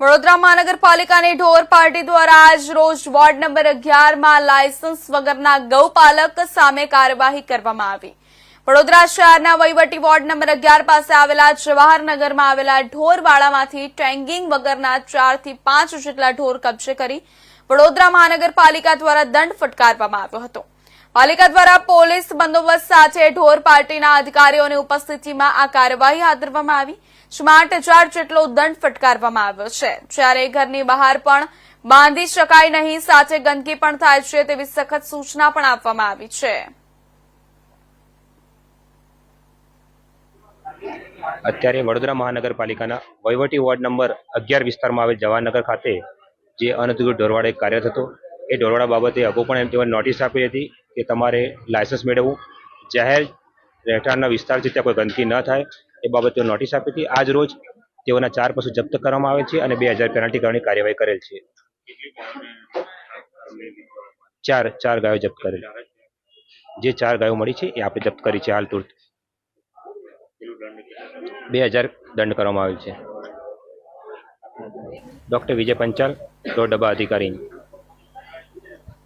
વડોદરા મહાનગરપાલિકાની ઢોર પાર્ટી દ્વારા આજ રોજ વોર્ડ નંબર અગિયારમાં લાયસન્સ વગરના ગૌપાલક સામે કાર્યવાહી કરવામાં આવી. વડોદરા શહેરના વહીવટી વોર્ડ નંબર અગિયાર પાસે આવેલા જવાહરનગરમાં આવેલા ઢોરવાડામાંથી ટેંગિંગ વગરના ચારથી પાંચ જેટલા ઢોર કબજે કરી વડોદરા મહાનગરપાલિકા દ્વારા દંડ ફટકારવામાં આવ્યો હતો. પાલિકા દ્વારા પોલીસ બંદોબસ્ત સાથે ઢોર પાર્ટીના અધિકારીઓની ઉપસ્થિતિમાં આ કાર્યવાહી હાથ ધરવામાં આવી. સ્માર્ટ હજાર જેટલો દંડ ફટકારવામાં આવ્યો છે. જ્યારે ઘરની બહાર પણ બાંધી શકાય નહીં, સાથે ગંદકી પણ થાય છે તેવી સખત સૂચના પણ આપવામાં આવી છે. અત્યારે વડોદરા મહાનગરપાલિકાના વહીવટી વોર્ડ નંબર અગિયાર વિસ્તારમાં આવેલ જવાહરનગર ખાતે જે અનધિકૃત ઢોરવાડા એક કાર્યરત હતો એ ઢોરવાડા બાબતે અગાઉ પણ એમ તેઓને નોટિસ આપી હતી કે તમારે લાયસન્સ મેળવવું. જાહેર રહેઠાણના વિસ્તાર છે ત્યાં કોઈ ગંદકી ન થાય. એ બાબતે નોટિસ આપી હતી. આજ રોજ તેઓના ચાર પશુ જપ્ત કરવામાં આવે છે અને બે હજાર પેનલ્ટી કરવાની કાર્યવાહી કરેલ છે. ચાર ચાર ગાયો જપ્ત કરેલ. જે ચાર ગાયો મળી છે એ આપણે જપ્ત કરી છે હાલ તુરત. બે હજાર દંડ કરવામાં આવેલ છે. ડૉક્ટર વિજય પંચાલ રોડ ડબ્બા અધિકારી